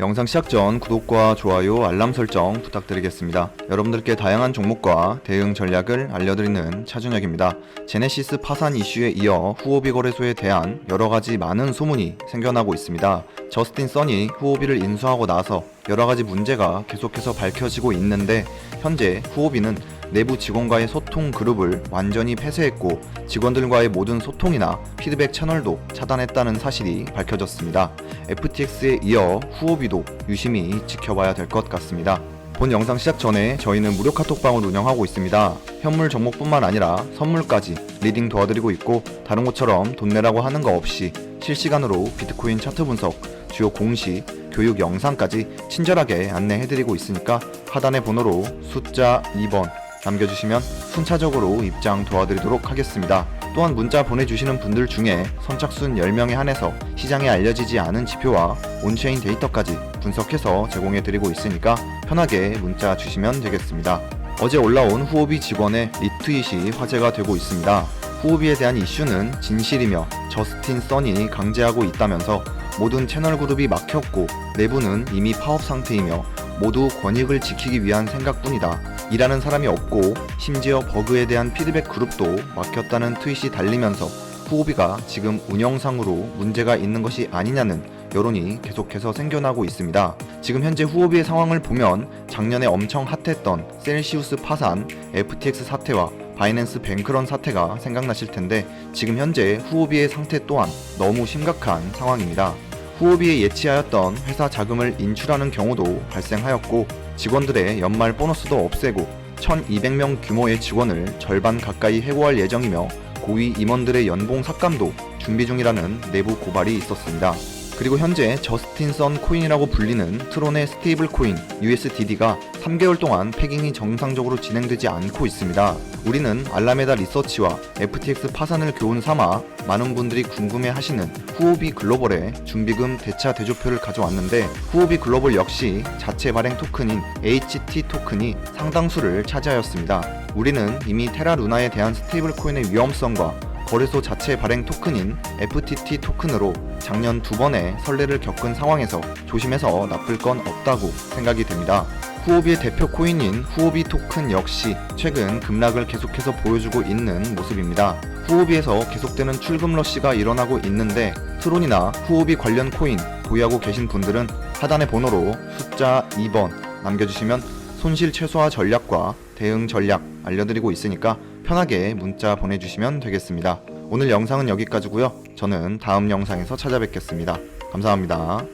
영상 시작 전 구독과 좋아요, 알람 설정 부탁드리겠습니다. 여러분들께 다양한 종목과 대응 전략을 알려드리는 차준혁입니다. 제네시스 파산 이슈에 이어 후오비 거래소에 대한 여러 가지 많은 소문이 생겨나고 있습니다. 저스틴 써니 후오비를 인수하고 나서 여러 가지 문제가 계속해서 밝혀지고 있는데 현재 후오비는 내부 직원과의 소통 그룹을 완전히 폐쇄했고 직원들과의 모든 소통이나 피드백 채널도 차단했다는 사실이 밝혀졌습니다. FTX에 이어 후오비도 유심히 지켜봐야 될 것 같습니다. 본 영상 시작 전에 저희는 무료 카톡방을 운영하고 있습니다. 현물 종목뿐만 아니라 선물까지 리딩 도와드리고 있고 다른 곳처럼 돈 내라고 하는 거 없이 실시간으로 비트코인 차트 분석, 주요 공시, 교육 영상까지 친절하게 안내해드리고 있으니까 하단의 번호로 숫자 2번 남겨주시면 순차적으로 입장 도와드리도록 하겠습니다. 또한 문자 보내주시는 분들 중에 선착순 10명에 한해서 시장에 알려지지 않은 지표와 온체인 데이터까지 분석해서 제공해드리고 있으니까 편하게 문자 주시면 되겠습니다. 어제 올라온 후오비 직원의 리트윗이 화제가 되고 있습니다. 후오비에 대한 이슈는 진실이며 저스틴 써니 강제하고 있다면서 모든 채널 그룹이 막혔고 내부는 이미 파업 상태이며 모두 권익을 지키기 위한 생각뿐이다. 일하는 사람이 없고 심지어 버그에 대한 피드백 그룹도 막혔다는 트윗이 달리면서 후오비가 지금 운영상으로 문제가 있는 것이 아니냐는 여론이 계속해서 생겨나고 있습니다. 지금 현재 후오비의 상황을 보면 작년에 엄청 핫했던 셀시우스 파산, FTX 사태와 바이낸스 뱅크런 사태가 생각나실 텐데 지금 현재 후오비의 상태 또한 너무 심각한 상황입니다. 후오비에 예치하였던 회사 자금을 인출하는 경우도 발생하였고 직원들의 연말 보너스도 없애고 1200명 규모의 직원을 절반 가까이 해고할 예정이며 고위 임원들의 연봉 삭감도 준비 중이라는 내부 고발이 있었습니다. 그리고 현재 저스틴 선 코인이라고 불리는 트론의 스테이블 코인 USDD가 3개월 동안 패깅이 정상적으로 진행되지 않고 있습니다. 우리는 알라메다 리서치와 FTX 파산을 교훈 삼아 많은 분들이 궁금해 하시는 후오비 글로벌의 준비금 대차 대조표를 가져왔는데 후오비 글로벌 역시 자체 발행 토큰인 HT 토큰이 상당수를 차지하였습니다. 우리는 이미 테라 루나에 대한 스테이블 코인의 위험성과 거래소 자체 발행 토큰인 FTT 토큰으로 작년 두 번의 선례를 겪은 상황에서 조심해서 나쁠 건 없다고 생각이 됩니다. 후오비의 대표 코인인 후오비 토큰 역시 최근 급락을 계속해서 보여주고 있는 모습입니다. 후오비에서 계속되는 출금 러시가 일어나고 있는데 트론이나 후오비 관련 코인 보유하고 계신 분들은 하단의 번호로 숫자 2번 남겨주시면 손실 최소화 전략과 대응 전략 알려드리고 있으니까 편하게 문자 보내주시면 되겠습니다. 오늘 영상은 여기까지고요. 저는 다음 영상에서 찾아뵙겠습니다. 감사합니다.